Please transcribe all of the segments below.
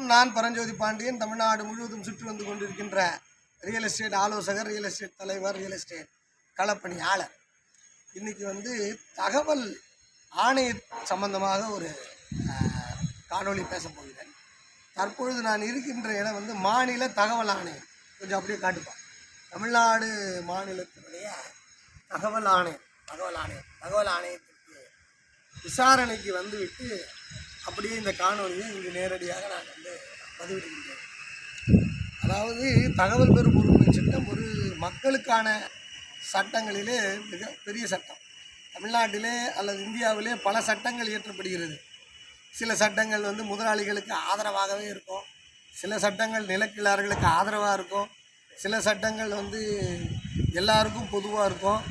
வணக்கம். நான் பரஞ்சோதி பாண்டியன் தமிழ்நாடு முழுவதும் சுற்றி வந்து கொண்டிருக்கின்ற ரியல் எஸ்டேட் ஆலோசகர் ரியல் எஸ்டேட் தலைவர் ரியல் எஸ்டேட் களப்பணியாளர். இன்றைக்கி வந்து தகவல் ஆணைய சம்பந்தமாக ஒரு அஹ், காணொளி பேசப் போகிறேன். தற்பொழுது நான் இருக்கின்ற இடம் வந்து மாநில தகவல் ஆணையம். கொஞ்சம் அப்படியே காட்டுப்பான் தமிழ்நாடு மாநிலத்தினுடைய தகவல் ஆணையம் தகவல் ஆணையம் தகவல் ஆணையத்திற்கு விசாரணைக்கு வந்துவிட்டு அப்படியே இந்த காணொலியை இங்கு நேரடியாக நான் வந்து பதிவிடுகின்றேன். அதாவது தகவல் பெறும் உரிமை சட்டம் ஒரு மக்களுக்கான சட்டங்களிலே மிக பெரிய சட்டம். தமிழ்நாட்டிலே அல்லது இந்தியாவிலே பல சட்டங்கள் இயற்றப்படுகிறது. சில சட்டங்கள் வந்து முதலாளிகளுக்கு ஆதரவாகவே இருக்கும். சில சட்டங்கள் நிலக்கிழார்களுக்கு ஆதரவாக இருக்கும். சில சட்டங்கள் வந்து எல்லாருக்கும் பொதுவாக இருக்கும்.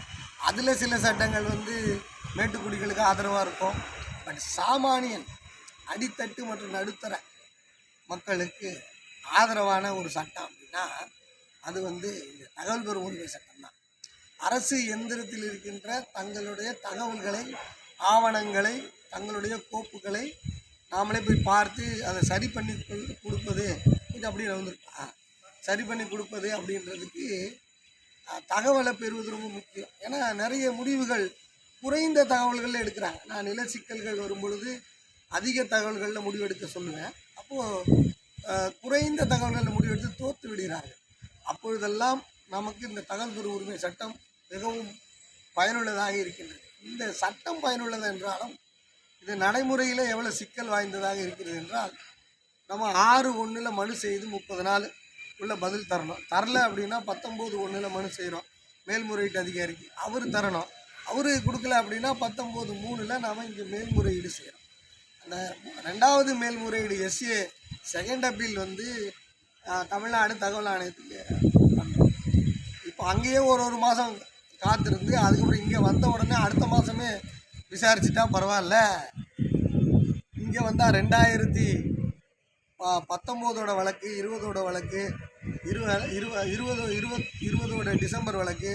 அதில் சில சட்டங்கள் வந்து மேட்டுக்குடிகளுக்கு ஆதரவாக இருக்கும். பட் சாமானியன் அடித்தட்டு மற்றும் நடுத்தர மக்களுக்கு ஆதரவான ஒரு சட்டம் அப்படின்னா அது வந்து இந்த தகவல் பெறும் உரிமை சட்டம் தான். அரசு எந்திரத்தில் இருக்கின்ற தங்களுடைய தகவல்களை ஆவணங்களை தங்களுடைய கோப்புகளை நாமளே போய் பார்த்து அதை சரி பண்ணி கொள்- கொடுப்பது கொஞ்சம் அப்படி வந்துருக்கா சரி பண்ணி கொடுப்பது அப்படின்றதுக்கு தகவலை பெறுவது ரொம்ப முக்கியம். ஏன்னா நிறைய முடிவுகள் குறைந்த தகவல்கள் எடுக்கிறாங்க. நான் நில சிக்கல்கள் வரும் பொழுது அதிக தகவல்களில் முடிவெடுக்க சொல்லுவேன் அப்போது குறைந்த தகவல்களில் முடிவெடுத்து தோற்று விடுகிறார்கள். அப்பொழுதெல்லாம் நமக்கு இந்த தகவல் பெறும் உரிமை சட்டம் மிகவும் பயனுள்ளதாக இருக்கின்றது. இந்த சட்டம் பயனுள்ளது என்றாலும் இது நடைமுறையில் எவ்வளோ சிக்கல் வாய்ந்ததாக இருக்கிறது என்றால் நம்ம ஆறு ஒன்றில் மனு செய்து முப்பது நாள் உள்ள பதில் தரணும். தரல அப்படின்னா பத்தொம்போது ஒன்றில் மனு செய்கிறோம் மேல்முறையீட்டு அதிகாரிக்கு. அவர் தரணும். அவரு கொடுக்கல அப்படின்னா பத்தொம்போது மூணில் நாம் இங்கே மேல்முறையீடு செய்கிறோம் ரெண்டாவது மேல்முறையீடு எஸ்ஏ செகண்ட் அப்பீல் வந்து தமிழ்நாடு தகவல் ஆணையத்துக்கு பண்ணுறோம் இப்போ அங்கேயே ஒரு ஒரு மாதம் காத்திருந்து அதுக்கப்புறம் இங்கே வந்த உடனே அடுத்த மாதமே விசாரிச்சுட்டா பரவாயில்ல. இங்கே வந்தால் ரெண்டாயிரத்தி ப- பத்தொம்போதோட வழக்கு இருபதோட வழக்கு இருவ இருவ இருபது இருபத் இருபதோட டிசம்பர் வழக்கு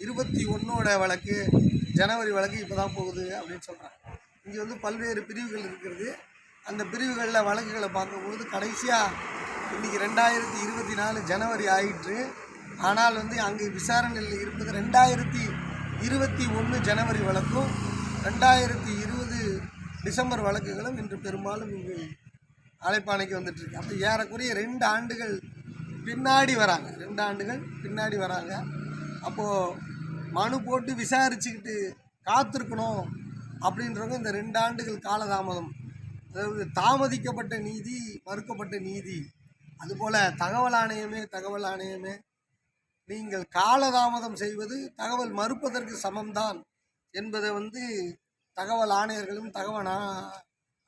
இருபத்தி ஒன்றோட வழக்கு ஜனவரி வழக்கு இப்போ தான் போகுது அப்படின்னு சொல்கிறாங்க இங்கே வந்து பல்வேறு பிரிவுகள் இருக்கிறது. அந்த பிரிவுகளில் வழக்குகளை பார்க்கும்பொழுது கடைசியாக இன்றைக்கி ரெண்டாயிரத்தி இருபத்தி நாலு ஜனவரி ஆயிற்று. ஆனால் வந்து அங்கே விசாரணையில் இருப்பது ரெண்டாயிரத்தி இருபத்தி ஒன்று ஜனவரி வழக்கும் ரெண்டாயிரத்தி இருபது டிசம்பர் வழக்குகளும் இன்று பெரும்பாலும் இங்கு அழைப்பானைக்கு வந்துட்டுருக்கு. அப்போ ஏறக்குறைய ரெண்டு ஆண்டுகள் பின்னாடி வராங்க. ரெண்டு ஆண்டுகள் பின்னாடி வராங்க. அப்போது மனு போட்டு விசாரிச்சுக்கிட்டு காத்திருக்கணும். அப்படின்றவங்க இந்த ரெண்டு ஆண்டுகள் காலதாமதம். அதாவது தாமதிக்கப்பட்ட நீதி மறுக்கப்பட்ட நீதி. அதுபோல் தகவல் ஆணையமே தகவல் ஆணையமே. நீங்கள் காலதாமதம் செய்வது தகவல் மறுப்பதற்கு சமம்தான் என்பதை வந்து தகவல் ஆணையர்களும் தகவல்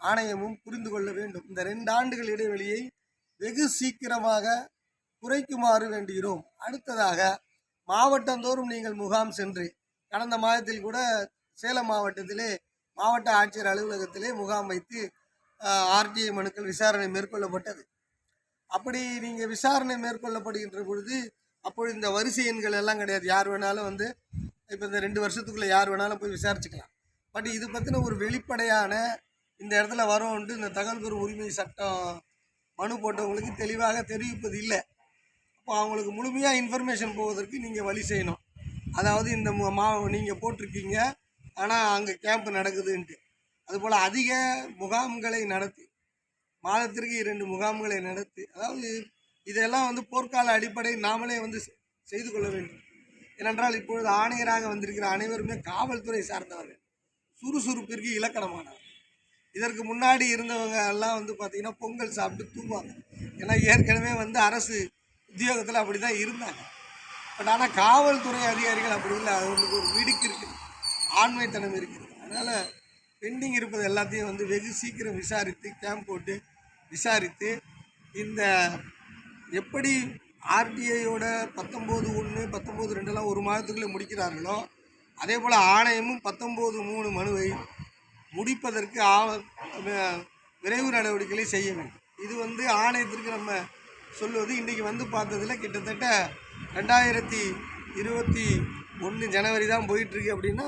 ஆணையமும் புரிந்து கொள்ள வேண்டும். இந்த ரெண்டு ஆண்டுகள் இடைவெளியை வெகு சீக்கிரமாக குறைக்குமாறு வேண்டுகிறோம். அடுத்ததாக மாவட்டந்தோறும் நீங்கள் முகாம் சென்று கடந்த மாதத்தில் கூட சேலம் மாவட்டத்திலே மாவட்ட ஆட்சியர் அலுவலகத்திலே முகாம் வைத்து ஆர்டிஐ மனுக்கள் விசாரணை மேற்கொள்ளப்பட்டது. அப்படி நீங்கள் விசாரணை மேற்கொள்ளப்படுகின்ற பொழுது அப்பொழுது இந்த வரிசை எண்கள் எல்லாம் கிடையாது. யார் வேணாலும் வந்து இப்போ இந்த ரெண்டு வருஷத்துக்குள்ளே யார் வேணாலும் போய் விசாரிச்சுக்கலாம். பட் இது பற்றின ஒரு வெளிப்படையான இந்த இடத்துல வரோன்ட்டு இந்த தகவல் பெறும் உரிமை சட்டம் மனு போட்டவங்களுக்கு தெளிவாக தெரிவிப்பது இல்லை. அப்போ அவங்களுக்கு முழுமையாக இன்ஃபர்மேஷன் போவதற்கு நீங்கள் வழி செய்யணும். அதாவது இந்த மா நீங்கள் போட்டிருக்கீங்க. ஆனால் அங்கே கேம்ப் நடக்குதுன்ட்டு. அதுபோல் அதிக முகாம்களை நடத்தி மாதத்திற்கு இரண்டு முகாம்களை நடத்தி அதாவது இதெல்லாம் வந்து போர்க்கால அடிப்படை நாமளே வந்து செ- செய்து கொள்ள வேண்டும். ஏனென்றால் இப்பொழுது ஆணையராக வந்திருக்கிற அனைவருமே காவல்துறை சார்ந்தவர்கள் சுறுசுறுப்பிற்கு இலக்கணமானவர் இதற்கு முன்னாடி இருந்தவங்க எல்லாம் வந்து பார்த்திங்கன்னா பொங்கல் சாப்பிட்டு தூங்குவாங்க. ஏன்னா ஏற்கனவே வந்து அரசு உத்தியோகத்தில் அப்படி தான் இருந்தாங்க. பட் ஆனால் காவல்துறை அதிகாரிகள் அப்படி இல்லை. அவங்களுக்கு ஒரு விடுக்கு இருக்குது ஆண்மைத்தனம் இருக்குது. அதனால் பெண்டிங் இருப்பது எல்லாத்தையும் வந்து வெகு சீக்கிரம் விசாரித்து கேம்ப் போட்டு விசாரித்து இந்த எப்படி ஆர்டிஐயோட பத்தொம்போது ஒன்று பத்தொம்போது ரெண்டெல்லாம் ஒரு மாதத்துக்குள்ளே முடிக்கிறார்களோ அதே போல் ஆணையமும் பத்தொம்போது மூணு மனுவை முடிப்பதற்கு ஆவ விரைவு நடவடிக்கைகளை செய்ய வேண்டும். இது வந்து ஆணையத்திற்கு நம்ம சொல்லுவது இன்றைக்கி வந்து பார்த்ததுல கிட்டத்தட்ட ரெண்டாயிரத்தி இருபத்தி ஒன்று ஜனவரி தான் போயிட்டுருக்கு அப்படின்னா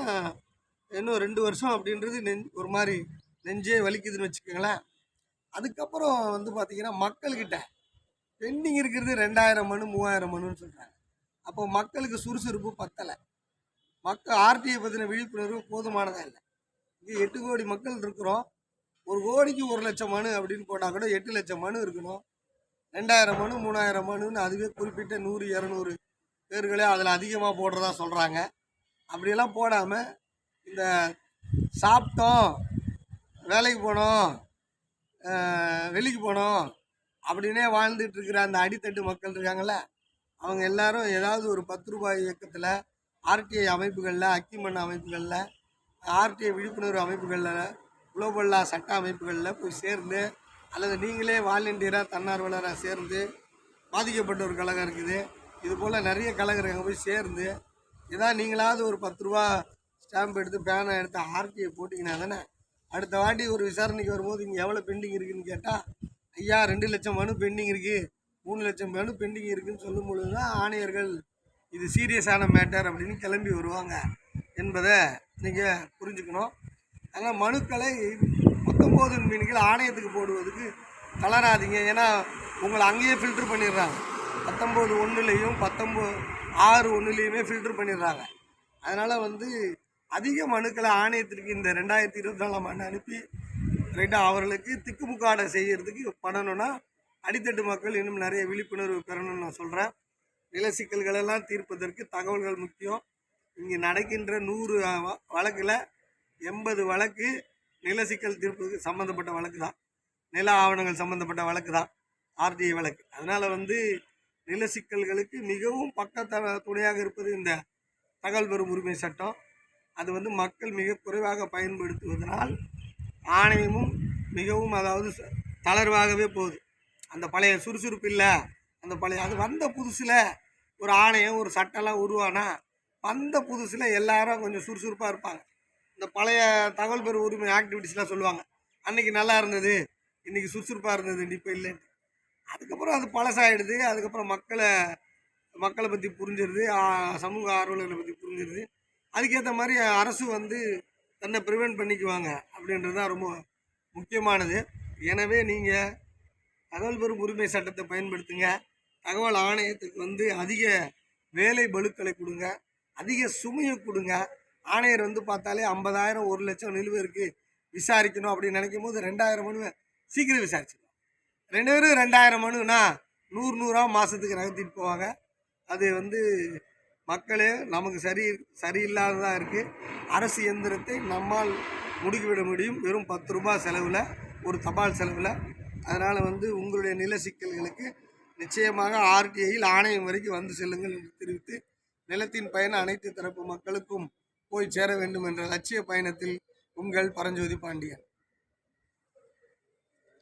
இன்னும் ரெண்டு வருஷம் அப்படின்றது நெஞ் ஒரு மாதிரி நெஞ்சே வலிக்குதுன்னு வச்சுக்கோங்களேன். அதுக்கப்புறம் வந்து பார்த்திங்கன்னா மக்கள்கிட்ட பெண்டிங் இருக்கிறது ரெண்டாயிரம் மனு மூவாயிரம் மனுன்னு சொல்கிறாங்க அப்போ மக்களுக்கு சுறுசுறுப்பு பத்தலை. மக்கள் ஆர்டிஐ பற்றின விழிப்புணர்வு போதுமானதாக இல்லை. இங்கே எட்டு கோடி மக்கள் இருக்கிறோம். ஒரு கோடிக்கு ஒரு லட்சம் மனு அப்படின்னு போட்டால் கூட எட்டு லட்சம் மனு இருக்கணும். ரெண்டாயிரம் மனு மூணாயிரம் மனுன்னு அதுவே குறிப்பிட்ட நூறு இரநூறு பேர்களே அதில் அதிகமாக போடுறதா சொல்கிறாங்க அப்படியெல்லாம் போடாமல் இந்த சாப்பிட்டோம் வேலைக்கு போனோம் வெளிக்கு போனோம் அப்படின்னே வாழ்ந்துட்டுருக்கிற அந்த அடித்தட்டு மக்கள் இருக்காங்கள அவங்க எல்லாரும் ஏதாவது ஒரு பத்து ரூபாய் இயக்கத்தில் ஆர்டிஐ அமைப்புகளில் அக்கிமண் அமைப்புகளில் ஆர்டிஐ விழிப்புணர்வு அமைப்புகளில் குளோபல்லா சட்ட அமைப்புகளில் போய் சேர்ந்து அல்லது நீங்களே வாலண்டியராக தன்னார்வலராக சேர்ந்து பாதிக்கப்பட்ட ஒரு கழகம் இருக்குது. இது போல் நிறைய கலைஞர் அங்கே போய் சேர்ந்து இதான் நீங்களாவது ஒரு பத்து ரூபா ஸ்டாம்ப் எடுத்து பேனை எடுத்து ஆர்டிஐ போட்டிங்கன்னா தானே? அடுத்த வாட்டி ஒரு விசாரணைக்கு வரும்போது இங்கே எவ்வளோ பெண்டிங் இருக்குதுன்னு கேட்டால் ஐயா ரெண்டு லட்சம் மனு பெண்டிங் இருக்குது மூணு லட்சம் மனு பெண்டிங் இருக்குதுன்னு சொல்லும் பொழுது தான் ஆணையர்கள் இது சீரியஸான மேட்டர் அப்படின்னு கிளம்பி வருவாங்க என்பதை நீங்கள் புரிஞ்சுக்கணும். அதனால் மனுக்களை பத்தொம்போது மீன்கள் ஆணையத்துக்கு போடுவதுக்கு தளராதிங்க. ஏன்னா உங்களை அங்கேயே ஃபில்ட்ரு பண்ணிடுறாங்க. பத்தொம்போது ஒன்றுலேயும் பத்தொம்போது ஆறு ஒன்றுலேயுமே ஃபில்டர் பண்ணிடுறாங்க. அதனால் வந்து அதிக மனுக்களை ஆணையத்திற்கு இந்த ரெண்டாயிரத்தி இருபத்தி நாலாம் ஆண்டு அனுப்பி ரைட்டாக அவர்களுக்கு திக்குமுக்காடை செய்கிறதுக்கு பண்ணணும்னா அடித்தட்டு மக்கள் இன்னும் நிறைய விழிப்புணர்வு பெறணும்னு நான் சொல்கிறேன் நில சிக்கல்களெல்லாம் தீர்ப்பதற்கு தகவல்கள் முக்கியம். இங்கே நடக்கின்ற நூறு வழக்கில் எண்பது வழக்கு நில சிக்கல் தீர்ப்புக்கு சம்மந்தப்பட்ட வழக்கு தான் நில ஆவணங்கள் சம்மந்தப்பட்ட வழக்கு தான் ஆர்டிஐ வழக்கு. அதனால் வந்து நில சிக்கல்களுக்கு மிகவும் பக்கத்த துணையாக இருப்பது இந்த தகவல் பெறும் உரிமை சட்டம். அது வந்து மக்கள் மிக குறைவாக பயன்படுத்துவதனால் ஆணையமும் மிகவும் அதாவது தளர்வாகவே போகுது. அந்த பழைய சுறுசுறுப்பு இல்லை. அந்த பழைய அது வந்த புதுசில் ஒரு ஆணையம் ஒரு சட்டம்லாம் உருவானா வந்த புதுசில் எல்லாரும் கொஞ்சம் சுறுசுறுப்பாக இருப்பாங்க. இந்த பழைய தகவல் பெறும் உரிமை ஆக்டிவிட்டிஸ்லாம் சொல்லுவாங்க. அன்றைக்கி நல்லா இருந்தது இன்றைக்கி சுறுசுறுப்பாக இருந்தது இப்போ இல்லைன்னு அதுக்கப்புறம் அது பழசாயிடுது. அதுக்கப்புறம் மக்களை மக்களை பற்றி புரிஞ்சிருது. சமூக ஆர்வலர்களை பற்றி புரிஞ்சிருது. அதுக்கேற்ற மாதிரி அரசு வந்து தன்னை ப்ரிவென்ட் பண்ணிக்குவாங்க அப்படின்றது தான் ரொம்ப முக்கியமானது. எனவே நீங்கள் தகவல் பெறும் உரிமை சட்டத்தை பயன்படுத்துங்க. தகவல் ஆணையத்துக்கு வந்து அதிக வேலை பளுக்களை கொடுங்க. அதிக சுமையை கொடுங்க. ஆணையர் வந்து பார்த்தாலே ஐம்பதாயிரம் ஒரு லட்சம் நிலுவை இருக்குது விசாரிக்கணும் அப்படின்னு நினைக்கும் போது ரெண்டாயிரம் மனு சீக்கிரம் விசாரிச்சு ரெண்டு பேரும் ரெண்டாயிரம் மனுனா நூறு நூறாக மாதத்துக்கு நகர்த்திட்டு போவாங்க. அது வந்து மக்களே நமக்கு சரி சரியில்லாததாக இருக்குது அரசு இயந்திரத்தை நம்மால் முடுக்கிவிட முடியும். வெறும் பத்து ரூபாய் செலவில் ஒரு தபால் செலவில். அதனால் வந்து உங்களுடைய நில சிக்கல்களுக்கு நிச்சயமாக ஆர்டிஐயில் ஆணையம் வரைக்கும் வந்து செல்லுங்கள் என்று தெரிவித்து நிலத்தின் பயன் அனைத்து தரப்பு மக்களுக்கும் போய் சேர வேண்டும் என்ற லட்சிய பயணத்தில் உங்கள் பரஞ்சோதி பாண்டியன்.